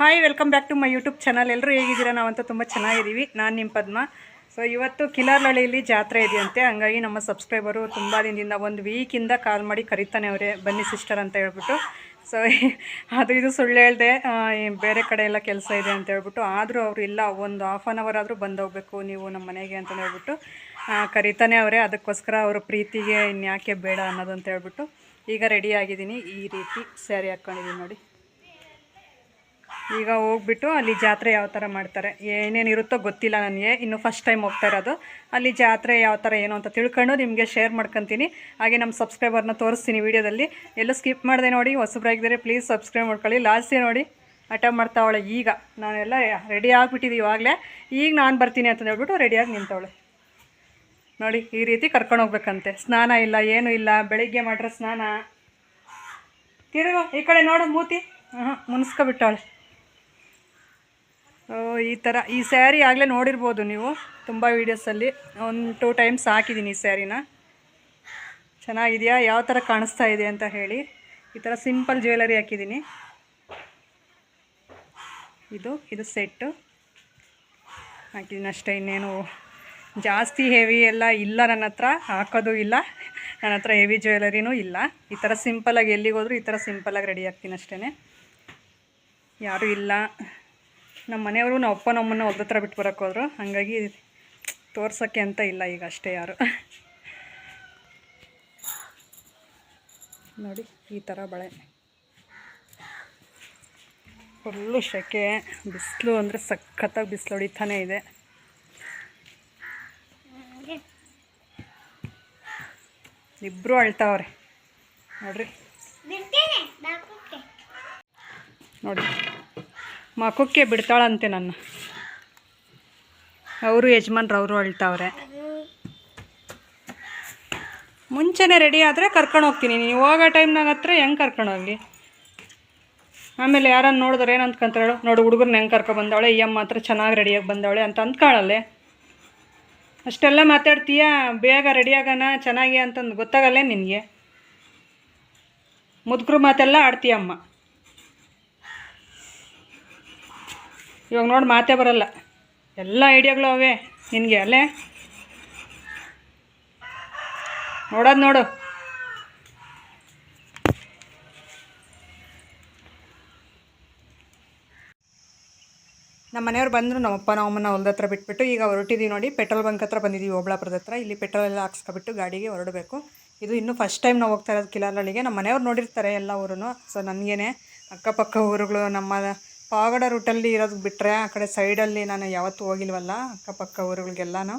Hi welcome back to my YouTube channel ಎಲ್ಲರೂ ಹೇಗಿದ್ದೀರಾ? ನಾವಂತೂ ತುಂಬ ಚೆನ್ನಾಗಿದ್ದೀವಿ. ನಾನು ನಿಮ್ಮ ಪದ್ಮ. ಸೊ ಇವತ್ತು ಕಿಲಾರ್ಲಳ್ಳಿಯಲ್ಲಿ ಜಾತ್ರೆ ಇದೆಯಂತೆ. ಹಂಗಾಗಿ ನಮ್ಮ ಸಬ್ಸ್ಕ್ರೈಬರು ತುಂಬ ದಿನದಿಂದ ಒಂದು ವೀಕಿಂದ ಕಾಲ್ ಮಾಡಿ ಕರಿತಾನೆ ಅವರೇ. ಬನ್ನಿ ಸಿಸ್ಟರ್ ಅಂತ ಹೇಳ್ಬಿಟ್ಟು. ಸೊ ಅದು ಇದು ಸುಳ್ಳು ಹೇಳಿದೆ. ಬೇರೆ ಕಡೆ ಎಲ್ಲ ಕೆಲಸ ಇದೆ ಅಂತ ಹೇಳ್ಬಿಟ್ಟು. ಆದರೂ ಅವರು ಇಲ್ಲ, ಒಂದು ಹಾಫ್ ಆನ್ ಅವರ್ ಆದರೂ ಬಂದು ಹೋಗ್ಬೇಕು ನೀವು ನಮ್ಮ ಮನೆಗೆ ಅಂತ ಹೇಳ್ಬಿಟ್ಟು. ಕರಿತಾನೆ ಅವರೇ. ಅದಕ್ಕೋಸ್ಕರ ಅವರ ಪ್ರೀತಿಗೆ ಇನ್ಯಾಕೆ ಬೇಡ ಅನ್ನೋದು ಅಂತ ಹೇಳ್ಬಿಟ್ಟು. ಈಗ ರೆಡಿ ಆಗಿದ್ದೀನಿ. ಈ ರೀತಿ ಸ್ಯಾರಿ ಹಾಕ್ಕೊಂಡಿದ್ದೀನಿ ನೋಡಿ. ಈಗ ಹೋಗ್ಬಿಟ್ಟು ಅಲ್ಲಿ ಜಾತ್ರೆ ಯಾವ ಥರ ಮಾಡ್ತಾರೆ, ಏನೇನು ಇರುತ್ತೋ ಗೊತ್ತಿಲ್ಲ ನನಗೆ. ಇನ್ನು ಫಸ್ಟ್ ಟೈಮ್ ಹೋಗ್ತಾ ಇರೋದು. ಅಲ್ಲಿ ಜಾತ್ರೆ ಯಾವ ಥರ ಏನು ಅಂತ ತಿಳ್ಕೊಂಡು ನಿಮಗೆ ಶೇರ್ ಮಾಡ್ಕೊತೀನಿ. ಹಾಗೆ ನಮ್ಮ ಸಬ್ಸ್ಕ್ರೈಬರ್ನ ತೋರಿಸ್ತೀನಿ ವೀಡಿಯೋದಲ್ಲಿ. ಎಲ್ಲೂ ಸ್ಕಿಪ್ ಮಾಡಿದೆ ನೋಡಿ ಹೊಸಬ್ರಾಗಿದ್ದರೆ ಪ್ಲೀಸ್ ಸಬ್ಸ್ಕ್ರೈಬ್ ಮಾಡ್ಕೊಳ್ಳಿ. ಲಾಸ್ಟೇ ನೋಡಿ, ಹಠ ಮಾಡ್ತಾವಳೆ ಈಗ. ನಾನೆಲ್ಲ ರೆಡಿ ಆಗಿಬಿಟ್ಟಿದ್ದೀವಿ ಇವಾಗಲೇ. ಈಗ ನಾನು ಬರ್ತೀನಿ ಅಂತ ಹೇಳ್ಬಿಟ್ಟು ರೆಡಿಯಾಗಿ ನಿಂತವಳೆ. ನೋಡಿ, ಈ ರೀತಿ ಕರ್ಕೊಂಡು ಹೋಗ್ಬೇಕಂತೆ. ಸ್ನಾನ ಇಲ್ಲ, ಏನೂ ಇಲ್ಲ, ಬೆಳಿಗ್ಗೆ ಮಾಡ್ರೆ ಸ್ನಾನ. ತಿರುಗು, ಈ ಕಡೆ ನೋಡು ಮೂತಿ. ಹಾಂ ಮುನ್ಸ್ಕೊಬಿಟ್ಟವಳೆ. ಈ ಥರ ಈ ಸ್ಯಾರಿ ಆಗಲೇ ನೋಡಿರ್ಬೋದು ನೀವು ತುಂಬ ವೀಡಿಯೋಸಲ್ಲಿ ಒಂದು ಟೂ ಟೈಮ್ಸ್ ಹಾಕಿದ್ದೀನಿ ಈ ಸ್ಯಾರಿನ. ಚೆನ್ನಾಗಿದೆಯಾ? ಯಾವ ಥರ ಕಾಣಿಸ್ತಾ ಇದೆ ಅಂತ ಹೇಳಿ. ಈ ಥರ ಸಿಂಪಲ್ ಜ್ಯುವೆಲರಿ ಹಾಕಿದ್ದೀನಿ ಇದು ಇದು ಸೆಟ್ಟು ಹಾಕಿದ್ದೀನಿ ಅಷ್ಟೇ, ಇನ್ನೇನು ಜಾಸ್ತಿ ಹೆವಿ ಎಲ್ಲ ಇಲ್ಲ ನನ್ನ ಹತ್ರ. ಹಾಕೋದು ಇಲ್ಲ. ನನ್ನ ಹತ್ರ ಹೆವಿ ಜ್ಯುವೆಲರಿನೂ ಇಲ್ಲ. ಈ ಥರ ಸಿಂಪಲಾಗಿ ಎಲ್ಲಿಗೆ ಹೋದರೂ ಈ ಥರ ಸಿಂಪಲಾಗಿ ರೆಡಿ ಆಗ್ತೀನಿ ಅಷ್ಟೇ ಯಾರೂ ಇಲ್ಲ. ನಮ್ಮ ಮನೆಯವರು ನಮ್ಮ ಅಪ್ಪ ನಮ್ಮನ್ನ ಒದ್ದತ್ರ ಹತ್ರ ಬಿಟ್ಟು ಬರೋಕ್ಕೆ ಹೋದ್ರು. ಹಾಗಾಗಿ ತೋರ್ಸೋಕ್ಕೆ ಅಂತ ಇಲ್ಲ ಈಗ ಅಷ್ಟೇ ಯಾರು. ನೋಡಿ ಈ ಥರ ಬಳೆ. ಫುಲ್ಲು ಸೆಕೆ ಬಿಸಿಲು ಅಂದರೆ ಸಖತ್ತಾಗಿ ಬಿಸಿಲು ಹೊಡಿತಾನೆ ಇದೆ. ಇಬ್ಬರು ಅಳ್ತಾವ್ರೆ. ನೋಡ್ರಿ. ನೋಡಿ. ಮಖಕ್ಕೆ ಬಿಡ್ತಾಳಂತೆ ನನ್ನ. ಅವರು ಯಜಮಾನ್ರು, ಅವರು ಅಳ್ತಾವ್ರೆ. ಮುಂಚೆನೇ ರೆಡಿ ಆದರೆ ಕರ್ಕೊಂಡು ಹೋಗ್ತೀನಿ. ನೀವು ಹೋಗೋ ಟೈಮ್ನಾಗ ಹತ್ರ ಹೆಂಗೆ ಕರ್ಕೊಂಡು ಹೋಗಿ ಆಮೇಲೆ ಯಾರನ್ನು ನೋಡಿದ್ರೆ ಏನು ಅಂದ್ಕೊಂತಾರೆ ಹೇಳು ನೋಡು, ಹುಡುಗರ್ನ ಹೆಂಗೆ ಕರ್ಕೊ ಬಂದವಳೆ ಈ ಅಮ್ಮ ಹತ್ರ ಚೆನ್ನಾಗಿ ರೆಡಿಯಾಗಿ ಬಂದವಳೆ ಅಂತ ಅಂದ್ಕೊಳ್ಳಲ್ಲೇ ಅಷ್ಟೆಲ್ಲ ಮಾತಾಡ್ತೀಯಾ? ಬೇಗ ರೆಡಿಯಾಗೋಣ ಚೆನ್ನಾಗಿ ಅಂತಂದು ಗೊತ್ತಾಗಲ್ಲೇ ನಿನಗೆ. ಮುದುಕರು ಮಾತೆಲ್ಲ ಆಡ್ತೀಯಮ್ಮ ಇವಾಗ ನೋಡಿ ಮಾತೇ ಬರಲ್ಲ. ಎಲ್ಲ ಐಡಿಯಾಗಳು ಅವೇ ನಿನಗೆ ಅಲ್ಲೇ? ನೋಡೋದು ನೋಡು. ನಮ್ಮ ಮನೆಯವ್ರು ಬಂದರು, ನಮ್ಮಪ್ಪ, ನಮ್ಮಮ್ಮನ ಹೊಲದ ಹತ್ರ ಬಿಟ್ಬಿಟ್ಟು ಈಗ ಹೊರಟಿದ್ದೀವಿ ನೋಡಿ, ಪೆಟ್ರೋಲ್ ಬಂಕ್ ಹತ್ರ ಬಂದಿದ್ದೀವಿ ಓಬಳಾಪುರದ ಹತ್ರ. ಇಲ್ಲಿ ಪೆಟ್ರೋಲ್ ಎಲ್ಲ ಹಾಕ್ಸ್ಕೊಬಿಟ್ಟು ಗಾಡಿಗೆ ಹೊರಡಬೇಕು. ಇದು ಇನ್ನೂ ಫಸ್ಟ್ ಟೈಮ್ ನಾವು ಹೋಗ್ತಾ ಇರೋದು ಕಿಲಾರಳ್ಳಿಗೆ ನಮ್ಮ ಮನೆಯವ್ರು ನೋಡಿರ್ತಾರೆ ಎಲ್ಲ ಊರೂ ಸೊ ನನಗೇನೆ ಅಕ್ಕಪಕ್ಕ ಊರುಗಳು, ನಮ್ಮ ಪಾವಗಡ ರೂಟಲ್ಲಿ ಇರೋದು ಬಿಟ್ಟರೆ ಆ ಕಡೆ ಸೈಡಲ್ಲಿ ನಾನು ಯಾವತ್ತೂ ಹೋಗಿಲ್ವಲ್ಲ ಅಕ್ಕಪಕ್ಕ ಊರುಗಳಿಗೆಲ್ಲನೂ.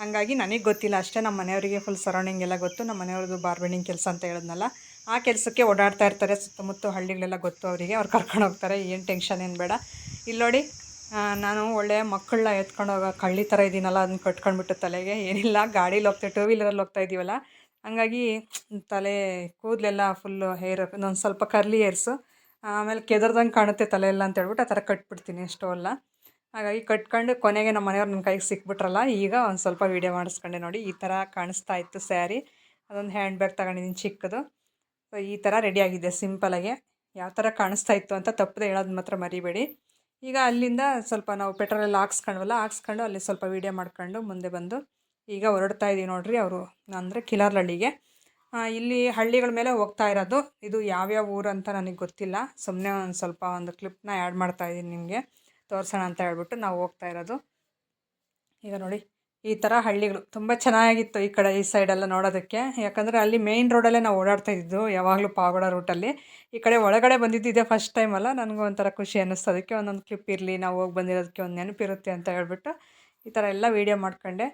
ಹಾಗಾಗಿ ನನಗೆ ಗೊತ್ತಿಲ್ಲ, ಅಷ್ಟೇ ನಮ್ಮ ಮನೆಯವರಿಗೆ ಫುಲ್ ಸರೌಂಡಿಂಗ್ ಎಲ್ಲ ಗೊತ್ತು. ನಮ್ಮ ಮನೆಯವ್ರದ್ದು ಬಾರ್ಬೆಂಡಿಂಗ್ ಕೆಲಸ ಅಂತ ಹೇಳಿದ್ನಲ್ಲ, ಆ ಕೆಲಸಕ್ಕೆ ಓಡಾಡ್ತಾ ಇರ್ತಾರೆ, ಸುತ್ತಮುತ್ತ ಹಳ್ಳಿಗಳೆಲ್ಲ ಗೊತ್ತು ಅವರಿಗೆ. ಅವ್ರು ಕರ್ಕೊಂಡು ಹೋಗ್ತಾರೆ, ಏನು ಟೆನ್ಷನ್ ಏನು ಬೇಡ. ಇಲ್ಲಿ ನೋಡಿ ನಾನು ಒಳ್ಳೆ ಮಕ್ಕಳನ್ನ ಎತ್ಕೊಂಡು ಹೋಗೋ ಕಳ್ಳಿ ಥರ ಇದ್ದೀನಲ್ಲ ಅದನ್ನ ಕಟ್ಕೊಂಡ್ಬಿಟ್ಟು ತಲೆಗೆ. ಏನಿಲ್ಲ, ಗಾಡೀಲಿ ಹೋಗ್ತೇವೆ ಟೂ ವೀಲರಲ್ಲಿ ಹೋಗ್ತಾ ಇದ್ದೀವಲ್ಲ ಹಂಗಾಗಿ ತಲೆ ಕೂದಲೆಲ್ಲ ಫುಲ್ಲು ಹೇರ್ ಇನ್ನೊಂದು ಸ್ವಲ್ಪ ಕರ್ಲಿ ಹೇರ್ಸು ಆಮೇಲೆ ಕೆದರ್ದಂಗೆ ಕಾಣುತ್ತೆ ತಲೆ ಎಲ್ಲ ಅಂತ ಹೇಳ್ಬಿಟ್ಟು ಆ ಥರ ಕಟ್ಬಿಡ್ತೀನಿ ಸ್ಟೋ ಎಲ್ಲ ಹಾಗಾಗಿ ಕಟ್ಕೊಂಡು ಕೊನೆಗೆ ನಮ್ಮ ಮನೆಯವ್ರು ನನ್ನ ಕೈಗೆ ಸಿಕ್ಬಿಟ್ರಲ್ಲ, ಈಗ ಒಂದು ಸ್ವಲ್ಪ ವೀಡಿಯೋ ಮಾಡಿಸ್ಕೊಂಡೆ ನೋಡಿ, ಈ ಥರ ಕಾಣಿಸ್ತಾ ಇತ್ತು ಸ್ಯಾರಿ. ಅದೊಂದು ಹ್ಯಾಂಡ್ ಬ್ಯಾಗ್ ತಗೊಂಡಿದ್ದೀನಿ ಚಿಕ್ಕದು. ಸೊ ಈ ಥರ ರೆಡಿಯಾಗಿದೆ ಸಿಂಪಲಾಗಿ ಯಾವ ಥರ ಕಾಣಿಸ್ತಾ ಇತ್ತು ಅಂತ ತಪ್ಪದೆ ಹೇಳೋದು ಮಾತ್ರ ಮರಿಬೇಡಿ. ಈಗ ಅಲ್ಲಿಂದ ಸ್ವಲ್ಪ ನಾವು ಪೆಟ್ರೋಲ್ ಎಲ್ಲ ಹಾಕ್ಸ್ಕೊಂಡ್ವಲ್ಲ, ಹಾಕ್ಸ್ಕೊಂಡು ಅಲ್ಲಿ ಸ್ವಲ್ಪ ವೀಡಿಯೋ ಮಾಡ್ಕೊಂಡು ಮುಂದೆ ಬಂದು ಈಗ ಹೊರಡ್ತಾ ಇದ್ದೀವಿ ನೋಡಿರಿ ಅವರು, ಅಂದರೆ ಕಿಲಾರ್ಲಳ್ಳಿಗೆ ಇಲ್ಲಿ ಹಳ್ಳಿಗಳ ಮೇಲೆ ಹೋಗ್ತಾ ಇರೋದು. ಇದು ಯಾವ್ಯಾವ ಊರು ಅಂತ ನನಗೆ ಗೊತ್ತಿಲ್ಲ. ಸುಮ್ಮನೆ ಒಂದು ಸ್ವಲ್ಪ ಒಂದು ಕ್ಲಿಪ್ನ ಆ್ಯಡ್ ಮಾಡ್ತಾ ಇದ್ದೀನಿ ನಿಮಗೆ. ತೋರಿಸೋಣ ಅಂತ ಹೇಳ್ಬಿಟ್ಟು ನಾವು ಹೋಗ್ತಾ ಇರೋದು. ಈಗ ನೋಡಿ, ಈ ಥರ ಹಳ್ಳಿಗಳು ತುಂಬ ಚೆನ್ನಾಗಿತ್ತು ಈ ಕಡೆ, ಈ ಸೈಡೆಲ್ಲ ನೋಡೋದಕ್ಕೆ. ಯಾಕಂದರೆ ಅಲ್ಲಿ ಮೇಯ್ನ್ ರೋಡಲ್ಲೇ ನಾವು ಓಡಾಡ್ತಾ ಇದ್ದು, ಯಾವಾಗಲೂ ಪಾವಗಡ ರೂಟಲ್ಲಿ ಈ ಕಡೆ ಒಳಗಡೆ ಬಂದಿದ್ದಿದೆ ಫಸ್ಟ್ ಟೈಮ್ ಅಲ್ಲ. ನನಗೂ ಒಂಥರ ಖುಷಿ ಅನ್ನಿಸ್ತು. ಅದಕ್ಕೆ ಒಂದೊಂದು ಕ್ಲಿಪ್ ಇರಲಿ, ನಾವು ಹೋಗಿ ಬಂದಿರೋದಕ್ಕೆ ಒಂದು ನೆನಪಿರುತ್ತೆ ಅಂತ ಹೇಳ್ಬಿಟ್ಟು ಈ ಥರ ಎಲ್ಲ ವೀಡಿಯೋ ಮಾಡ್ಕೊಂಡೆ.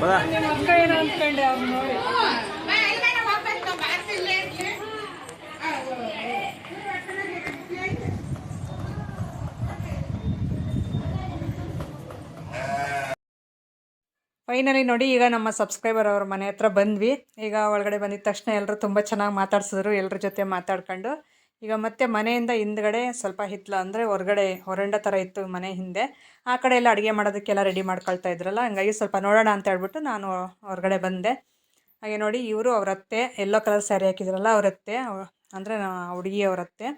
ಬರ ಮಕ್ಕಳ ಏನಂದ್ಕೊಂಡೆ ಅವ್ರು ನೋಡಿ ಫೈನಲಿ ನೋಡಿ, ಈಗ ನಮ್ಮ ಸಬ್ಸ್ಕ್ರೈಬರ್ ಅವ್ರ ಮನೆ ಹತ್ರ ಬಂದ್ವಿ. ಈಗ ಒಳಗಡೆ ಬಂದಿದ ತಕ್ಷಣ ಎಲ್ಲರೂ ತುಂಬ ಚೆನ್ನಾಗಿ ಮಾತಾಡ್ಸಿದ್ರು ಎಲ್ಲರ ಜೊತೆ ಮಾತಾಡ್ಕೊಂಡು. ಈಗ ಮತ್ತೆ ಮನೆಯಿಂದ ಹಿಂದ್ಗಡೆ ಸ್ವಲ್ಪ ಹಿತ್ಲ ಅಂದರೆ ಹೊರಗಡೆ, ಹೊರಂಡ ಥರ ಇತ್ತು ಮನೆ ಹಿಂದೆ. ಆ ಕಡೆ ಎಲ್ಲ ಅಡುಗೆ ಮಾಡೋದಕ್ಕೆಲ್ಲ ರೆಡಿ ಮಾಡ್ಕೊಳ್ತಾ ಇದ್ರಲ್ಲ, ಹಂಗಾಗಿ ಸ್ವಲ್ಪ ನೋಡೋಣ ಅಂತ ಹೇಳ್ಬಿಟ್ಟು ನಾನು ಹೊರಗಡೆ ಬಂದೆ. ಹಾಗೆ ನೋಡಿ, ಇವರು ಅವ್ರ ಅತ್ತೆ, ಎಲ್ಲೋ ಕಲರ್ ಸ್ಯಾರಿ ಹಾಕಿದ್ರಲ್ಲ ಅವರತ್ತೆ ಅಂದರೆ ಹುಡುಗಿ ಅವರತ್ತೆ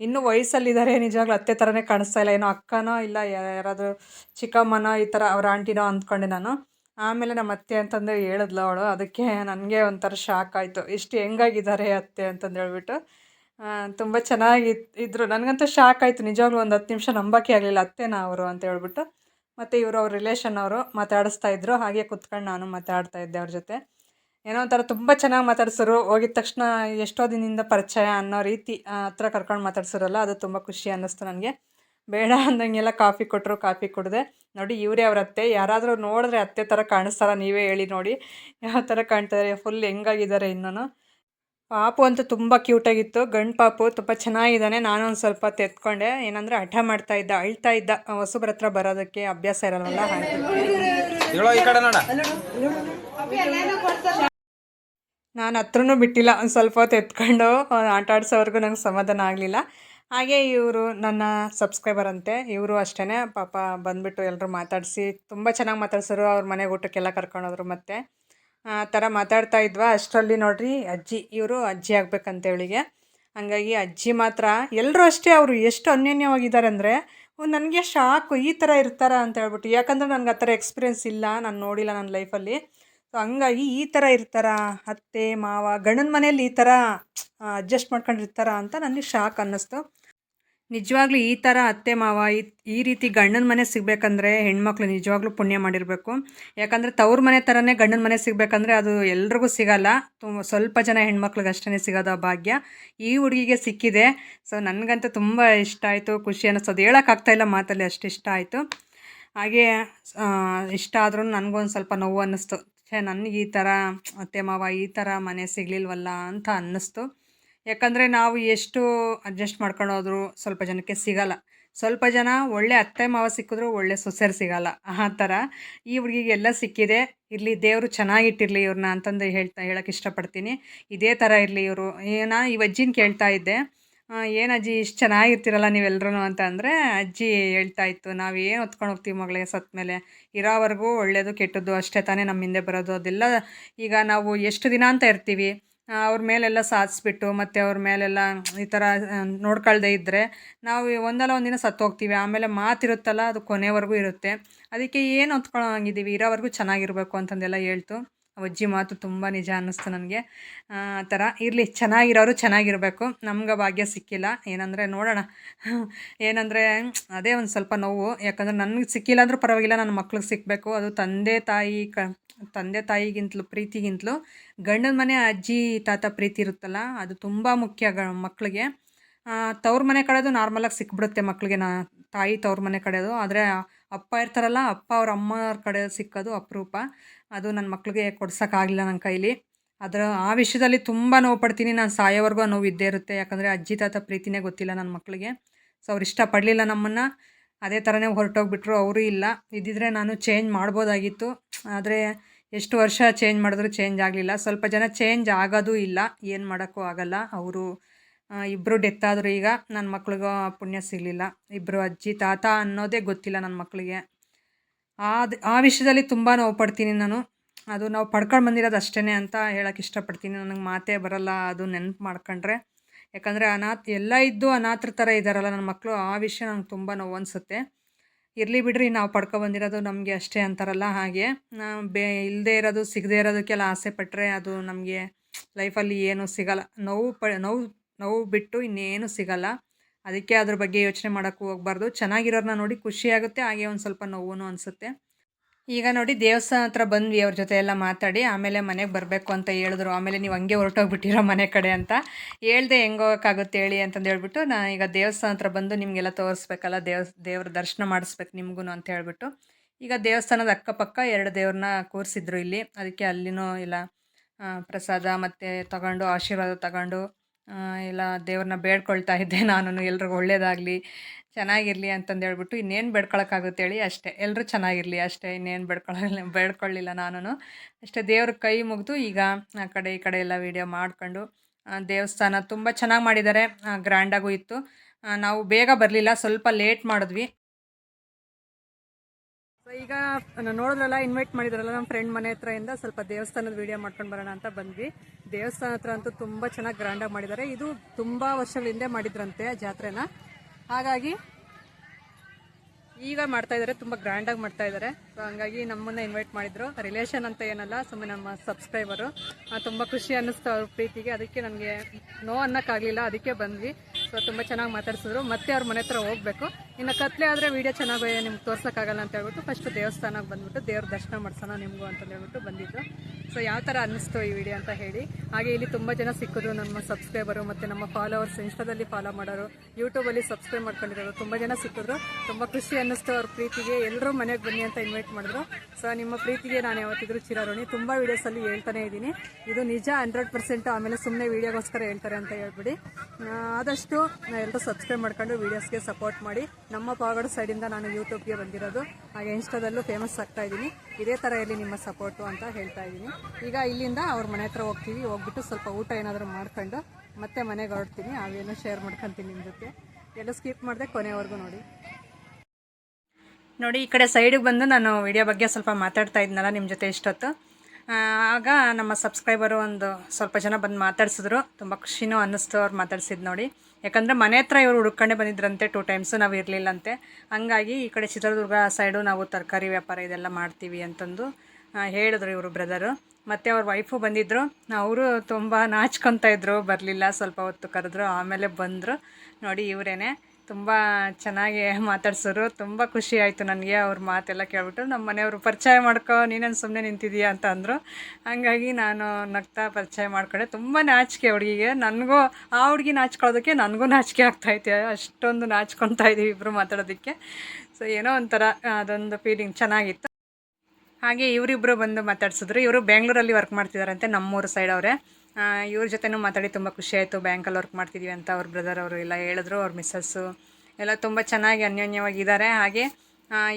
ಇನ್ನೂ ವಯಸ್ಸಲ್ಲಿದ್ದಾರೆ ನಿಜವಾಗ್ಲೂ ಅತ್ತೆ ಥರನೇ ಕಾಣಿಸ್ತಾ ಇಲ್ಲ. ಏನೋ ಅಕ್ಕನೋ ಇಲ್ಲ, ಯಾರಾದರೂ ಚಿಕ್ಕಮ್ಮನೋ ಈ ಥರ ಅವ್ರ ಆಂಟಿನೋ ಅಂದ್ಕೊಂಡೆ ನಾನು. ಆಮೇಲೆ ನಮ್ಮ ಅತ್ತೆ ಅಂತಂದು ಹೇಳಿದ್ಲು ಅವಳು. ಅದಕ್ಕೆ ನನಗೆ ಒಂಥರ ಶಾಕ್ ಆಯಿತು. ಇಷ್ಟು ಹೆಂಗಾಗಿದ್ದಾರೆ ಅತ್ತೆ ಅಂತಂದು ಹೇಳ್ಬಿಟ್ಟು. ತುಂಬ ಚೆನ್ನಾಗಿ ಇದ್ದರು ನನಗಂತೂ ಶಾಕ್ ಆಯಿತು. ನಿಜವಾಗ್ಲೂ ಒಂದು ಹತ್ತು ನಿಮಿಷ ನಂಬಕ್ಕೆ ಆಗಲಿಲ್ಲ. ಅತ್ತೆನ ಅವರು ಅಂತ ಹೇಳ್ಬಿಟ್ಟು. ಮತ್ತು ಇವರು ಅವ್ರ ರಿಲೇಷನ್ ಅವರು ಮಾತಾಡಿಸ್ತಾ ಇದ್ದರು ಹಾಗೆ ಕುತ್ಕೊಂಡು ನಾನು ಮಾತಾಡ್ತಾ ಇದ್ದೆ ಅವ್ರ ಜೊತೆ. ಏನೋ ಒಂಥರ ತುಂಬ ಚೆನ್ನಾಗಿ ಮಾತಾಡ್ಸೋರು ಹೋಗಿದ ತಕ್ಷಣ ಎಷ್ಟೋ ದಿನದಿಂದ ಪರಿಚಯ ಅನ್ನೋ ರೀತಿ ಹತ್ರ ಕರ್ಕೊಂಡು ಮಾತಾಡ್ಸೋರಲ್ಲ, ಅದು ತುಂಬ ಖುಷಿ ಅನ್ನಿಸ್ತು ನನಗೆ. ಬೇಡ ಅಂದಂಗೆಲ್ಲ ಕಾಫಿ ಕೊಟ್ಟರು ಕಾಫಿ ಕುಡಿದೆ. ನೋಡಿ ಇವರೇ ಅವ್ರ ಅತ್ತೆ. ಯಾರಾದರೂ ನೋಡಿದ್ರೆ ಅತ್ತೆ ಥರ ಕಾಣಿಸ್ತಾರ ನೀವೇ ಹೇಳಿ ನೋಡಿ. ಯಾವ ಥರ ಕಾಣ್ತಾರೆ ಫುಲ್ ಹೆಂಗಾಗಿದ್ದಾರೆ ಇನ್ನೂ ಪಾಪು ಅಂತೂ ತುಂಬ ಕ್ಯೂಟಾಗಿತ್ತು ಗಂಡು ಪಾಪು ತುಂಬ ಚೆನ್ನಾಗಿದ್ದಾನೆ. ನಾನು ಒಂದು ಸ್ವಲ್ಪ ತೆತ್ಕೊಂಡೆ. ಏನಂದರೆ ಹಠ ಮಾಡ್ತಾ ಇದ್ದ ಅಳ್ತಾ ಇದ್ದ. ಹೊಸಬ್ರ ಹತ್ರ ಬರೋದಕ್ಕೆ ಅಭ್ಯಾಸ ಇರಲ್ಲ ನಾನು ಹತ್ರನೂ ಬಿಟ್ಟಿಲ್ಲ. ಒಂದು ಸ್ವಲ್ಪ ಹೊತ್ತು ಎತ್ಕೊಂಡು ಆಟ ಆಡ್ಸೋವರೆಗೂ ನಂಗೆ ಸಮಾಧಾನ ಆಗಲಿಲ್ಲ. ಹಾಗೆ ಇವರು ನನ್ನ ಸಬ್ಸ್ಕ್ರೈಬರ್ ಅಂತೆ. ಇವರು ಅಷ್ಟೇ ಪಾಪ ಬಂದುಬಿಟ್ಟು ಎಲ್ಲರೂ ಮಾತಾಡಿಸಿ ತುಂಬ ಚೆನ್ನಾಗಿ ಮಾತಾಡ್ಸೋರು ಅವ್ರ ಮನೆಗೆ ಊಟಕ್ಕೆಲ್ಲ ಕರ್ಕೊಂಡೋದ್ರು ಮತ್ತೆ. ಆ, ಥರ ಮಾತಾಡ್ತಾ ಇದ್ವಾ. ಅಷ್ಟರಲ್ಲಿ ನೋಡ್ರಿ ಅಜ್ಜಿ, ಇವರು ಅಜ್ಜಿ ಆಗ್ಬೇಕಂತ ಹೇಳಿಗೆ ಹಂಗಾಗಿ ಅಜ್ಜಿ ಮಾತ್ರ ಎಲ್ಲರೂ ಅಷ್ಟೇ ಅವರು ಎಷ್ಟು ಅನ್ಯೋನ್ಯವಾಗಿದ್ದಾರೆ ಅಂದರೆ ನನಗೆ ಶಾಕು ಈ ಥರ ಇರ್ತಾರ ಅಂತ ಹೇಳ್ಬಿಟ್ಟು. ಯಾಕಂದ್ರೆ ನನಗೆ ಆ ಥರ ಎಕ್ಸ್ಪೀರಿಯೆನ್ಸ್ ಇಲ್ಲ. ನಾನು ನೋಡಿಲ್ಲ ನನ್ನ ಲೈಫಲ್ಲಿ ಸೊ ಹಂಗಾಗಿ ಈ ಥರ ಇರ್ತಾರ? ಅತ್ತೆ, ಮಾವ, ಗಂಡನ ಮನೇಲಿ ಈ ಥರ ಅಡ್ಜಸ್ಟ್ ಮಾಡ್ಕೊಂಡಿರ್ತಾರ ಅಂತ ನನಗೆ ಶಾಕ್ ಅನ್ನಿಸ್ತು. ನಿಜವಾಗ್ಲೂ ಈ ಥರ ಅತ್ತೆ ಮಾವ, ಈ ರೀತಿ ಗಂಡನ ಮನೆ ಸಿಗಬೇಕಂದ್ರೆ ಹೆಣ್ಮಕ್ಳು ನಿಜವಾಗ್ಲೂ ಪುಣ್ಯ ಮಾಡಿರಬೇಕು. ಯಾಕಂದರೆ ತವ್ರ ಮನೆ ಥರನೇ ಗಂಡನ ಮನೆ ಸಿಗಬೇಕಂದ್ರೆ ಅದು ಎಲ್ರಿಗೂ ಸಿಗಲ್ಲ. ತುಂಬ ಸ್ವಲ್ಪ ಜನ ಹೆಣ್ಮಕ್ಳಿಗೆ ಅಷ್ಟೇ ಸಿಗೋದು ಭಾಗ್ಯ. ಈ ಹುಡುಗಿಗೆ ಸಿಕ್ಕಿದೆ. ಸೊ ನನಗಂತೂ ತುಂಬ ಇಷ್ಟ ಆಯಿತು. ಖುಷಿ ಅನ್ನಿಸೋದು ಹೇಳೋಕ್ಕಾಗ್ತಾಯಿಲ್ಲ ಮಾತಲ್ಲಿ, ಅಷ್ಟು ಇಷ್ಟ ಆಯಿತು. ಹಾಗೆ ಇಷ್ಟ ಆದ್ರೂ ನನಗೊಂದು ಸ್ವಲ್ಪ ನೋವು ಅನ್ನಿಸ್ತು. ಛೇ, ನನಗೆ ಈ ಥರ ಅತ್ತೆ ಮಾವ, ಈ ಥರ ಮನೆ ಸಿಗಲಿಲ್ವಲ್ಲ ಅಂತ ಅನ್ನಿಸ್ತು. ಯಾಕಂದರೆ ನಾವು ಎಷ್ಟು ಅಡ್ಜಸ್ಟ್ ಮಾಡ್ಕೊಂಡು ಹೋದರೂ ಸ್ವಲ್ಪ ಜನಕ್ಕೆ ಸಿಗಲ್ಲ. ಸ್ವಲ್ಪ ಜನ ಒಳ್ಳೆ ಅತ್ತೆ ಮಾವ ಸಿಕ್ಕಿದ್ರು ಒಳ್ಳೆ ಸೊಸೆರು ಸಿಗಲ್ಲ. ಆ ಥರ ಈ ಹುಡುಗಿಗೆಲ್ಲ ಸಿಕ್ಕಿದೆ. ಇರಲಿ, ದೇವರು ಚೆನ್ನಾಗಿಟ್ಟಿರಲಿ ಇವ್ರನ್ನ ಅಂತಂದು ಹೇಳ್ತಾ ಹೇಳೋಕ್ಕೆ ಇಷ್ಟಪಡ್ತೀನಿ. ಇದೇ ಥರ ಇರಲಿ ಇವರು. ನಾನು ಈ ಅಜ್ಜಿನ ಕೇಳ್ತಾ ಇದ್ದೆ. ಏನು ಅಜ್ಜಿ ಇಷ್ಟು ಚೆನ್ನಾಗಿರ್ತೀರಲ್ಲ ನೀವೆಲ್ಲರೂ ಅಂತ ಅಂದರೆ ಅಜ್ಜಿ ಹೇಳ್ತಾ ಇತ್ತು, ನಾವು ಏನು ಹೊತ್ಕೊಂಡು ಹೋಗ್ತೀವಿ ಮಗಳಿಗೆ ಸತ್ತ ಮೇಲೆ? ಇರೋವರೆಗೂ ಒಳ್ಳೆಯದು ಕೆಟ್ಟದ್ದು ಅಷ್ಟೇ ತಾನೇ ನಮ್ಮ ಹಿಂದೆ ಬರೋದು. ಅದೆಲ್ಲ ಈಗ ನಾವು ಎಷ್ಟು ದಿನ ಅಂತ ಇರ್ತೀವಿ? ಅವ್ರ ಮೇಲೆಲ್ಲ ಸಾಧಿಸ್ಬಿಟ್ಟು ಮತ್ತು ಅವ್ರ ಮೇಲೆಲ್ಲ ಈ ಥರ ನೋಡ್ಕೊಳ್ದೆ ಇದ್ದರೆ ನಾವು ಒಂದಲ್ಲ ಒಂದಿನ ಸತ್ತು ಹೋಗ್ತೀವಿ ಆಮೇಲೆ ಮಾತಿರುತ್ತಲ್ಲ, ಅದು ಕೊನೆವರೆಗೂ ಇರುತ್ತೆ. ಅದಕ್ಕೆ ಏನು ಹೊತ್ಕೊಳ್ಳೋಂಗಿದ್ದೀವಿ ಇರೋವರೆಗೂ ಚೆನ್ನಾಗಿರಬೇಕು ಅಂತಂದೆಲ್ಲ ಹೇಳ್ತು. ಅಜ್ಜಿ ಮಾತು ತುಂಬ ನಿಜ ಅನ್ನಿಸ್ತು ನನಗೆ. ಆ ಥರ ಇರಲಿ, ಚೆನ್ನಾಗಿರೋರು ಚೆನ್ನಾಗಿರಬೇಕು. ನಮ್ಗೆ ಭಾಗ್ಯ ಸಿಕ್ಕಿಲ್ಲ. ಏನಂದರೆ ನೋಡೋಣ. ಏನಂದರೆ ಅದೇ ಒಂದು ಸ್ವಲ್ಪ ನೋವು. ಯಾಕಂದರೆ ನನಗೆ ಸಿಕ್ಕಿಲ್ಲ ಅಂದರೂ ಪರವಾಗಿಲ್ಲ. ನನ್ನ ಮಕ್ಳಿಗೆ ಸಿಕ್ಕಬೇಕು ಅದು ತಂದೆ ತಾಯಿ ಕ ತಂದೆ ತಾಯಿಗಿಂತಲೂ, ಪ್ರೀತಿಗಿಂತಲೂ, ಗಂಡನ ಮನೆ ಅಜ್ಜಿ, ತಾತ ಪ್ರೀತಿ ಇರುತ್ತಲ್ಲ, ಅದು ತುಂಬ ಮುಖ್ಯ ಗ ಮಕ್ಕಳಿಗೆ ತವ್ರ ಮನೆ ಕಡೆದು ನಾರ್ಮಲಾಗಿ ಸಿಕ್ಬಿಡುತ್ತೆ ಮಕ್ಕಳಿಗೆ ನಾ, ತಾಯಿ ತವ್ರ ಮನೆ ಕಡೆದು ಆದರೆ, ಅಪ್ಪ ಇರ್ತಾರಲ್ಲ, ಅಪ್ಪ ಅವ್ರ ಅಮ್ಮವ್ರ ಕಡೆ ಸಿಕ್ಕೋದು ಅಪರೂಪ. ಅದು ನನ್ನ ಮಕ್ಕಳಿಗೆ ಕೊಡ್ಸೋಕ್ಕಾಗಲಿಲ್ಲ ನನ್ನ ಕೈಲಿ. ಅದರ ಆ ವಿಷಯದಲ್ಲಿ ತುಂಬ ನೋವು ಪಡ್ತೀನಿ. ನಾನು ಸಾಯೋವರೆಗೂ ನೋವು ಇದ್ದೇ ಇರುತ್ತೆ. ಯಾಕಂದರೆ, ಅಜ್ಜಿ, ತಾತ ಪ್ರೀತಿನೇ ಗೊತ್ತಿಲ್ಲ ನನ್ನ ಮಕ್ಕಳಿಗೆ ಸೊ, ಅವ್ರು ಇಷ್ಟಪಡಲಿಲ್ಲ ನಮ್ಮನ್ನು. ಅದೇ ಥರನೇ ಹೊರಟೋಗ್ಬಿಟ್ರು. ಅವರು ಇಲ್ಲ. ಇದ್ದಿದ್ರೆ ನಾನು ಚೇಂಜ್ ಮಾಡ್ಬೋದಾಗಿತ್ತು. ಆದರೆ ಎಷ್ಟು ವರ್ಷ ಚೇಂಜ್ ಮಾಡಿದ್ರು ಚೇಂಜ್ ಆಗಲಿಲ್ಲ. ಸ್ವಲ್ಪ ಜನ ಚೇಂಜ್ ಆಗೋದೂ ಇಲ್ಲ. ಏನು ಮಾಡೋಕ್ಕೂ ಆಗಲ್ಲ. ಅವರು ಇಬ್ಬರು ಡೆತ್ ಆದರೂ ಈಗ ನನ್ನ ಮಕ್ಳಿಗೂ ಪುಣ್ಯ ಸಿಗಲಿಲ್ಲ. ಇಬ್ಬರು ಅಜ್ಜಿ, ತಾತ ಅನ್ನೋದೇ ಗೊತ್ತಿಲ್ಲ ನನ್ನ ಮಕ್ಕಳಿಗೆ ಆದ, ಆ ವಿಷಯದಲ್ಲಿ ತುಂಬ ನೋವು ಪಡ್ತೀನಿ ನಾನು. ಅದು ನಾವು ಪಡ್ಕೊಂಡು ಬಂದಿರೋದು ಅಷ್ಟೇ ಅಂತ ಹೇಳೋಕ್ಕೆ ಇಷ್ಟಪಡ್ತೀನಿ. ನನಗೆ ಮಾತೇ ಬರಲ್ಲ. ಅದು ನೆನಪು ಮಾಡ್ಕೊಂಡ್ರೆ. ಯಾಕಂದರೆ ಅನಾಥ, ಎಲ್ಲ ಇದ್ದು ಅನಾಥರ ಥರ ಇದ್ದಾರಲ್ಲ ನನ್ನ ಮಕ್ಕಳು ಆ ವಿಷಯ ನಂಗೆ ತುಂಬ ನೋವು ಅನಿಸುತ್ತೆ. ಇರಲಿ ಬಿಡ್ರಿ, ನಾವು ಪಡ್ಕೊಬಂದಿರೋದು ನಮಗೆ ಅಷ್ಟೇ ಅಂತಾರಲ್ಲ ಹಾಗೆ. ಬೇ ಇಲ್ಲದೇ ಇರೋದು, ಸಿಗದೇ ಇರೋದಕ್ಕೆಲ್ಲ ಆಸೆ ಪಟ್ಟರೆ ಅದು ನಮಗೆ ಲೈಫಲ್ಲಿ ಏನು ಸಿಗಲ್ಲ. ನೋವು ಪ, ನೋವು ನೋವು ಬಿಟ್ಟು ಇನ್ನೇನು ಸಿಗಲ್ಲ. ಅದಕ್ಕೆ ಅದ್ರ ಬಗ್ಗೆ ಯೋಚನೆ ಮಾಡೋಕ್ಕೂ ಹೋಗ್ಬಾರ್ದು. ಚೆನ್ನಾಗಿರೋರನ್ನ ನೋಡಿ ಖುಷಿಯಾಗುತ್ತೆ ಹಾಗೆ ಒಂದು ಸ್ವಲ್ಪ ನೋವು ಅನಿಸುತ್ತೆ. ಈಗ ನೋಡಿ ದೇವಸ್ಥಾನ ಹತ್ರ ಬಂದ್ವಿ ಅವ್ರ ಜೊತೆ ಎಲ್ಲ ಮಾತಾಡಿ, ಆಮೇಲೆ ಮನೆಗೆ ಬರಬೇಕು ಅಂತ ಹೇಳಿದ್ರು. ಆಮೇಲೆ ನೀವು ಹಂಗೆ ಹೊರಟೋಗ್ಬಿಟ್ಟಿರೋ ಮನೆ ಕಡೆ ಅಂತ. ಹೇಳ್ದೆ ಹೆಂಗೆ ಹೋಗೋಕ್ಕಾಗುತ್ತೆ ಹೇಳಿ ಅಂತಂದು ಹೇಳ್ಬಿಟ್ಟು ನಾನು ಈಗ ದೇವಸ್ಥಾನ ಹತ್ರ ಬಂದು ನಿಮಗೆಲ್ಲ ತೋರಿಸ್ಬೇಕಲ್ಲ, ದೇವ, ದೇವ್ರ ದರ್ಶನ ಮಾಡಿಸ್ಬೇಕು ನಿಮಗೂ ಅಂತ ಹೇಳ್ಬಿಟ್ಟು. ಈಗ ದೇವಸ್ಥಾನದ ಅಕ್ಕಪಕ್ಕ ಎರಡು ದೇವ್ರನ್ನ ಕೂರಿಸಿದ್ರು ಇಲ್ಲಿ. ಅದಕ್ಕೆ ಅಲ್ಲಿನೂ ಎಲ್ಲ ಪ್ರಸಾದ ಮತ್ತು ತಗೊಂಡು, ಆಶೀರ್ವಾದ ತಗೊಂಡು ಎಲ್ಲ ದೇವ್ರನ್ನ ಬೇಡ್ಕೊಳ್ತಾ ಇದ್ದೆ ನಾನು ಎಲ್ರಿಗೂ ಒಳ್ಳೇದಾಗಲಿ, ಚೆನ್ನಾಗಿರಲಿ ಅಂತಂದು ಹೇಳ್ಬಿಟ್ಟು ಇನ್ನೇನು ಬೇಡ್ಕೊಳಕ್ಕಾಗುತ್ತೆ ಹೇಳಿ ಅಷ್ಟೇ. ಎಲ್ಲರೂ ಚೆನ್ನಾಗಿರಲಿ ಅಷ್ಟೇ, ಇನ್ನೇನು ಬೇಡ್ಕೊಳ್ಳ ಬೇಡ್ಕೊಳ್ಳಿಲ್ಲ ನಾನು ಅಷ್ಟೇ ದೇವ್ರ ಕೈ ಮುಗಿದು ಈಗ ಆ ಕಡೆ ಈ ಕಡೆ ಎಲ್ಲ ವೀಡಿಯೋ ಮಾಡ್ಕೊಂಡು ದೇವಸ್ಥಾನ ತುಂಬ ಚೆನ್ನಾಗಿ ಮಾಡಿದ್ದಾರೆ. ಗ್ರ್ಯಾಂಡಾಗೂ ಇತ್ತು. ನಾವು ಬೇಗ ಬರಲಿಲ್ಲ, ಸ್ವಲ್ಪ ಲೇಟ್ ಮಾಡಿದ್ವಿ. ಈಗ ನೋಡಿದ್ರಲ್ಲ ಇನ್ವೈಟ್ ಮಾಡಿದ್ರಲ್ಲ ನಮ್ಮ ಫ್ರೆಂಡ್ ಮನೆ ಹತ್ರದಿಂದ ಸ್ವಲ್ಪ ದೇವಸ್ಥಾನದ ವಿಡಿಯೋ ಮಾಡ್ಕೊಂಡು ಬರೋಣ ಅಂತ ಬಂದ್ವಿ. ದೇವಸ್ಥಾನ ಹತ್ರ ಅಂತೂ ತುಂಬ ಚೆನ್ನಾಗಿ ಗ್ರ್ಯಾಂಡಾಗಿ ಮಾಡಿದ್ದಾರೆ ಇದು ತುಂಬ ವರ್ಷಗಳ ಹಿಂದೆ ಮಾಡಿದ್ರಂತೆ ಜಾತ್ರೆನ. ಹಾಗಾಗಿ ಈಗ ಮಾಡ್ತಾ ಇದ್ದಾರೆ ತುಂಬ ಗ್ರ್ಯಾಂಡಾಗಿ ಮಾಡ್ತಾ ಇದ್ದಾರೆ ಸೊ ಹಂಗಾಗಿ ನಮ್ಮನ್ನ ಇನ್ವೈಟ್ ಮಾಡಿದ್ರು. ರಿಲೇಷನ್ ಅಂತ ಏನಲ್ಲ ಸುಮ್ಮನೆ ನಮ್ಮ ಸಬ್ಸ್ಕ್ರೈಬರು ತುಂಬ ಖುಷಿ ಅನ್ನಿಸ್ತು ಅವ್ರ ಪ್ರೀತಿಗೆ. ಅದಕ್ಕೆ ನನಗೆ ನೋ ಅನ್ನೋಕ್ಕಾಗಲಿಲ್ಲ. ಅದಕ್ಕೆ ಬಂದ್ವಿ. ಸೊ ತುಂಬ ಚೆನ್ನಾಗಿ ಮಾತಾಡ್ಸಿದ್ರು. ಮತ್ತೆ ಅವ್ರ ಮನೆ ಹತ್ರ ಹೋಗ್ಬೇಕು. ಇನ್ನು ಕತ್ಲೆ ಆದರೆ ವೀಡಿಯೋ ಚೆನ್ನಾಗಿ ನಿಮ್ಗೆ ತೋರ್ಸೋಕ್ಕಾಗಲ್ಲ ಅಂತ ಹೇಳ್ಬಿಟ್ಟು ಫಸ್ಟ್ ದೇವಸ್ಥಾನಕ್ಕೆ ಬಂದ್ಬಿಟ್ಟು ದೇವ್ರ ದರ್ಶನ ಮಾಡ್ಸೋಣ ನಿಮಗೂ ಅಂತ ಹೇಳ್ಬಿಟ್ಟು ಬಂದಿದ್ದು ಸೊ ಯಾವ ಥರ ಅನ್ನಿಸ್ತು ಈ ವಿಡಿಯೋ ಅಂತ ಹೇಳಿ. ಹಾಗೆ ಇಲ್ಲಿ ತುಂಬ ಜನ ಸಿಕ್ಕಿದ್ರು, ನಮ್ಮ ಸಬ್ಸ್ಕ್ರೈಬರು ಮತ್ತು ನಮ್ಮ ಫಾಲೋವರ್ಸ್ ಇನ್ಸ್ಟಾದಲ್ಲಿ ಫಾಲೋ ಮಾಡೋರು. ಯೂಟ್ಯೂಬಲ್ಲಿ ಸಬ್ಸ್ಕ್ರೈಬ್ ಮಾಡ್ಕೊಂಡಿರೋರು ತುಂಬ ಜನ ಸಿಕ್ಕಿದ್ರು. ತುಂಬ ಖುಷಿ ಅನ್ನಿಸ್ತು ಅವ್ರ ಪ್ರೀತಿಗೆ. ಎಲ್ಲರೂ ಮನೆಗೆ ಬನ್ನಿ ಅಂತ ಇನ್ವೈಟ್ ಮಾಡಿದ್ರು. ಸೊ ನಿಮ್ಮ ಪ್ರೀತಿಗೆ ನಾನು ಯಾವತ್ತಿದ್ರು ಚಿರಾರೋಣಿ. ತುಂಬ ವೀಡಿಯೋಸಲ್ಲಿ ಹೇಳ್ತಾನೆ ಇದ್ದೀನಿ. ಇದು ನಿಜ ಹಂಡ್ರೆಡ್ ಪರ್ಸೆಂಟ್ ಆಮೇಲೆ ಸುಮ್ಮನೆ ವೀಡಿಯೋಗೋಸ್ಕರ ಹೇಳ್ತಾರೆ ಅಂತ ಹೇಳ್ಬಿಡಿ. ಆದಷ್ಟು ಎಲ್ಲರೂ ಸಬ್ಸ್ಕ್ರೈಬ್ ಮಾಡ್ಕೊಂಡು ವೀಡಿಯೋಸ್ಗೆ ಸಪೋರ್ಟ್ ಮಾಡಿ. ನಮ್ಮ ಪಾವಗಡ ಸೈಡಿಂದ ನಾನು ಯೂಟ್ಯೂಬ್ಗೆ ಬಂದಿರೋದು. ಹಾಗೆ ಇನ್ಸ್ಟಾದಲ್ಲೂ ಫೇಮಸ್ ಆಗ್ತಾ ಇದ್ದೀನಿ. ಇದೇ ಥರ ಇರಲಿ ನಿಮ್ಮ ಸಪೋರ್ಟು ಅಂತ ಹೇಳ್ತಾ ಇದ್ದೀನಿ ಈಗ ಇಲ್ಲಿಂದ ಅವ್ರ ಮನೆ ಹತ್ರ ಹೋಗ್ತೀವಿ. ಹೋಗ್ಬಿಟ್ಟು ಸ್ವಲ್ಪ ಊಟ ಏನಾದರೂ ಮಾಡ್ಕೊಂಡು ಮತ್ತೆ ಮನೆಗೆ ಹೊರಡ್ತೀನಿ. ಅವೇನೋ ಶೇರ್ ಮಾಡ್ಕೊತೀನಿ ನಿಮ್ಮ ಜೊತೆ. ಎಲ್ಲ ಸ್ಕಿಪ್ ಮಾಡಿದೆ ಕೊನೆವರೆಗೂ ನೋಡಿ. ನೋಡಿ, ಈ ಕಡೆ ಸೈಡಿಗೆ ಬಂದು ನಾನು ವಿಡಿಯೋ ಬಗ್ಗೆ ಸ್ವಲ್ಪ ಮಾತಾಡ್ತಾ ಇದ್ನಲ್ಲ ನಿಮ್ಮ ಜೊತೆ ಇಷ್ಟೊತ್ತು. ಆಗ ನಮ್ಮ ಸಬ್ಸ್ಕ್ರೈಬರು ಒಂದು ಸ್ವಲ್ಪ ಜನ ಬಂದು ಮಾತಾಡ್ಸಿದ್ರು. ತುಂಬ ಖುಷಿನೂ ಅನ್ನಿಸ್ತು ಅವ್ರು ಮಾತಾಡ್ಸಿದ್ದು ನೋಡಿ. ಯಾಕಂದರೆ ಮನೆ ಹತ್ರ ಇವರು ಹುಡುಕೊಂಡೆ ಬಂದಿದ್ರಂತೆ ಟೂ ಟೈಮ್ಸು ನಾವು ಇರಲಿಲ್ಲಂತೆ. ಹಂಗಾಗಿ ಈ ಕಡೆ ಚಿತ್ರದುರ್ಗ ಸೈಡು ನಾವು ತರಕಾರಿ ವ್ಯಾಪಾರ ಇದೆಲ್ಲ ಮಾಡ್ತೀವಿ ಅಂತಂದು ಹೇಳಿದ್ರು ಇವರು ಬ್ರದರು ಮತ್ತು ಅವ್ರ ವೈಫು ಬಂದಿದ್ದರು ಅವರು ತುಂಬ ನಾಚ್ಕೊತಾ ಇದ್ದರು ಬರಲಿಲ್ಲ ಸ್ವಲ್ಪ ಹೊತ್ತು ಕರೆದ್ರು, ಆಮೇಲೆ ಬಂದರು. ನೋಡಿ ಇವರೇನೆ. ತುಂಬ ಚೆನ್ನಾಗಿ ಮಾತಾಡ್ಸೋರು. ತುಂಬ ಖುಷಿ ಆಯಿತು ನನಗೆ ಅವ್ರ ಮಾತೆಲ್ಲ ಕೇಳ್ಬಿಟ್ಟು. ನಮ್ಮ ಮನೆಯವರು, ಪರಿಚಯ ಮಾಡ್ಕೊ, ನೀನೇನು ಸುಮ್ಮನೆ ನಿಂತಿದೀಯ? ಅಂತ ಅಂದರು. ಹಾಗಾಗಿ ನಾನು ನಗ್ತಾ ಪರಿಚಯ ಮಾಡ್ಕೊಂಡೆ. ತುಂಬ ನಾಚಿಕೆ ಹುಡುಗಿಗೆ. ನನಗೂ, ಆ ಹುಡುಗಿ ನಾಚ್ಕೊಳ್ಳೋದಕ್ಕೆ ನನಗೂ ನಾಚಿಕೆ ಆಗ್ತಾಯಿದೆ ಅಷ್ಟೊಂದು ನಾಚ್ಕೊತಾ ಇದ್ದೀವಿ ಇಬ್ಬರು ಮಾತಾಡೋದಕ್ಕೆ. ಸೊ ಏನೋ ಒಂಥರ ಅದೊಂದು ಫೀಲಿಂಗ್ ಚೆನ್ನಾಗಿತ್ತು. ಹಾಗೆ ಇವರಿಬ್ಬರು ಬಂದು ಮಾತಾಡ್ಸಿದ್ರು. ಇವರು ಬೆಂಗಳೂರಲ್ಲಿ ವರ್ಕ್ ಮಾಡ್ತಿದ್ದಾರಂತೆ ನಮ್ಮೂರು ಸೈಡ್ ಅವರೇ. ಇವ್ರ ಜೊತೆನೂ ಮಾತಾಡಿ ತುಂಬ ಖುಷಿ ಆಯಿತು. ಬ್ಯಾಂಕಲ್ಲಿ ವರ್ಕ್ ಮಾಡ್ತಿದ್ದೀವಿ ಅಂತ ಅವ್ರ ಬ್ರದರ್ ಅವರು ಎಲ್ಲ ಹೇಳಿದ್ರು, ಅವ್ರ ಮಿಸ್ಸಸ್ಸು ಎಲ್ಲ ತುಂಬ ಚೆನ್ನಾಗಿ ಅನ್ಯೋನ್ಯವಾಗಿದ್ದಾರೆ. ಹಾಗೆ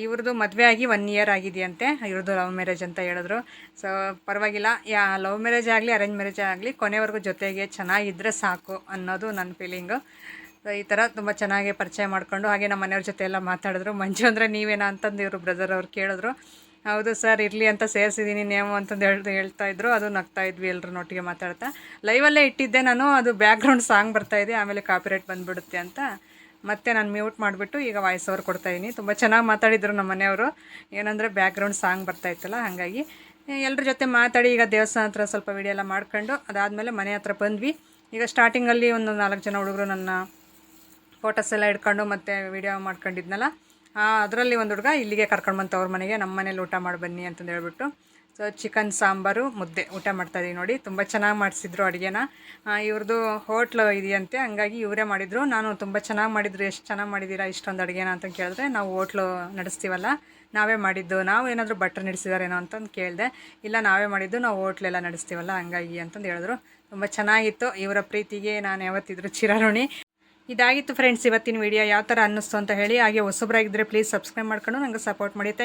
ಇವ್ರದ್ದು ಮದುವೆ ಆಗಿ ಒನ್ ಇಯರ್ ಆಗಿದೆಯಂತೆ ಇವ್ರದ್ದು ಲವ್ ಮ್ಯಾರೇಜ್ ಅಂತ ಹೇಳಿದ್ರು. ಸೊ ಪರವಾಗಿಲ್ಲ, ಯಾ ಲವ್ ಮ್ಯಾರೇಜ್ ಆಗಲಿ ಅರೇಂಜ್ ಮ್ಯಾರೇಜ್ ಆಗಲಿ, ಕೊನೆವರೆಗೂ ಜೊತೆಗೆ ಚೆನ್ನಾಗಿದ್ದರೆ ಸಾಕು ಅನ್ನೋದು ನನ್ನ ಫೀಲಿಂಗು ಈ ಥರ ತುಂಬ ಚೆನ್ನಾಗಿ ಪರಿಚಯ ಮಾಡಿಕೊಂಡು, ಹಾಗೆ ನಮ್ಮ ಮನೆಯವ್ರ ಜೊತೆ ಎಲ್ಲ ಮಾತಾಡಿದ್ರು. ಮಂಜು ಅಂದರೆ ನೀವೇನಾ ಅಂತಂದು ಇವರು ಬ್ರದರ್ ಅವ್ರು ಕೇಳಿದ್ರು. ಹೌದು ಸರ್, ಇರಲಿ ಅಂತ ಸೇರಿಸಿದ್ದೀನಿ ನೇಮು ಅಂತಂದು ಹೇಳ್ದು ಹೇಳ್ತಾ ಇದ್ರು. ಅದು ನಗ್ತಾ ಇದ್ವಿ ಎಲ್ಲರೂ ಒಟ್ಟಿಗೆ ಮಾತಾಡ್ತಾ. ಲೈವಲ್ಲೇ ಇಟ್ಟಿದ್ದೆ ನಾನು, ಅದು ಬ್ಯಾಕ್ಗ್ರೌಂಡ್ ಸಾಂಗ್ ಬರ್ತಾ ಇದೆ, ಆಮೇಲೆ ಕಾಪಿರೈಟ್ ಬಂದುಬಿಡುತ್ತೆ ಅಂತ. ಮತ್ತೆ ನಾನು ಮ್ಯೂಟ್ ಮಾಡಿಬಿಟ್ಟು ಈಗ ವಾಯ್ಸ್ ಓವರ್ ಕೊಡ್ತಾಯಿದ್ದೀನಿ ತುಂಬ ಚೆನ್ನಾಗಿ ಮಾತಾಡಿದ್ರು ನಮ್ಮ ಮನೆಯವರು. ಏನಂದರೆ ಬ್ಯಾಕ್ಗ್ರೌಂಡ್ ಸಾಂಗ್ ಬರ್ತಾ ಇತ್ತಲ್ಲ, ಹಾಗಾಗಿ. ಎಲ್ಲರ ಜೊತೆ ಮಾತಾಡಿ, ಈಗ ದೇವಸ್ಥಾನ ಹತ್ರ ಸ್ವಲ್ಪ ವಿಡಿಯೋ ಎಲ್ಲ ಮಾಡ್ಕೊಂಡು, ಅದಾದಮೇಲೆ ಮನೆ ಹತ್ರ ಬಂದ್ವಿ. ಈಗ ಸ್ಟಾರ್ಟಿಂಗಲ್ಲಿ ಒಂದು ನಾಲ್ಕು ಜನ ಹುಡುಗರು ನನ್ನ ಫೋಟೋಸ್ ಎಲ್ಲ ಇಟ್ಕೊಂಡು ಮತ್ತೆ ವಿಡಿಯೋ ಮಾಡ್ಕೊಂಡಿದ್ನಲ್ಲ ಅದರಲ್ಲಿ ಒಂದು ಹುಡುಗ ಇಲ್ಲಿಗೆ ಕರ್ಕೊಂಡು ಬಂತು ಅವ್ರ ಮನೆಗೆ ನಮ್ಮ ಮನೇಲಿ ಊಟ ಮಾಡಿ ಬನ್ನಿ ಅಂತಂದು ಹೇಳ್ಬಿಟ್ಟು. ಸೊ ಚಿಕನ್ ಸಾಂಬಾರು, ಮುದ್ದೆ ಊಟ ಮಾಡ್ತಾಯಿದ್ದೀವಿ ನೋಡಿ. ತುಂಬ ಚೆನ್ನಾಗಿ ಮಾಡಿಸಿದ್ರು ಅಡುಗೆನ. ಇವ್ರದ್ದು ಹೋಟ್ಲು ಇದೆಯಂತೆ, ಹಂಗಾಗಿ ಇವರೇ ಮಾಡಿದರು. ನಾನು ತುಂಬ ಚೆನ್ನಾಗಿ ಮಾಡಿದ್ರು. ಎಷ್ಟು ಚೆನ್ನಾಗಿ ಮಾಡಿದ್ದೀರಾ ಇಷ್ಟೊಂದು ಅಡುಗೆನ ಅಂತ ಕೇಳಿದ್ರೆ ನಾವು ಹೋಟ್ಲು ನಡೆಸ್ತೀವಲ್ಲ, ನಾವೇ ಮಾಡಿದ್ದು. ನಾವು ಏನಾದರೂ ಬಟ್ರ್ ನಡೆಸಿದಾರೇನೋ ಅಂತಂದು ಕೇಳಿದೆ, ಇಲ್ಲ ನಾವೇ ಮಾಡಿದ್ದು, ನಾವು ಹೋಟ್ಲೆಲ್ಲ ನಡೆಸ್ತೀವಲ್ಲ, ಹಂಗಾಗಿ ಅಂತಂದು ಹೇಳಿದ್ರು. ತುಂಬ ಚೆನ್ನಾಗಿತ್ತು. ಇವರ ಪ್ರೀತಿಗೆ ನಾನು ಯಾವತ್ತಿದ್ರು ಚಿರಾರುಣಿ. ಇದಾಗಿತ್ತು ಫ್ರೆಂಡ್ಸ್ ಇವತ್ತಿನ ವಿಡಿಯೋ ಯಾವ ಥರ ಅನ್ನಿಸ್ತು ಅಂತ ಹೇಳಿ ಹಾಗೆ ಹೊಸಬ್ರಾಗಿದ್ದರೆ ಪ್ಲೀಸ್ ಸಬ್ಸ್ಕ್ರೈಬ್ ಮಾಡ್ಕೊಂಡು ನಂಗೆ ಸಪೋರ್ಟ್ ಮಾಡಿ.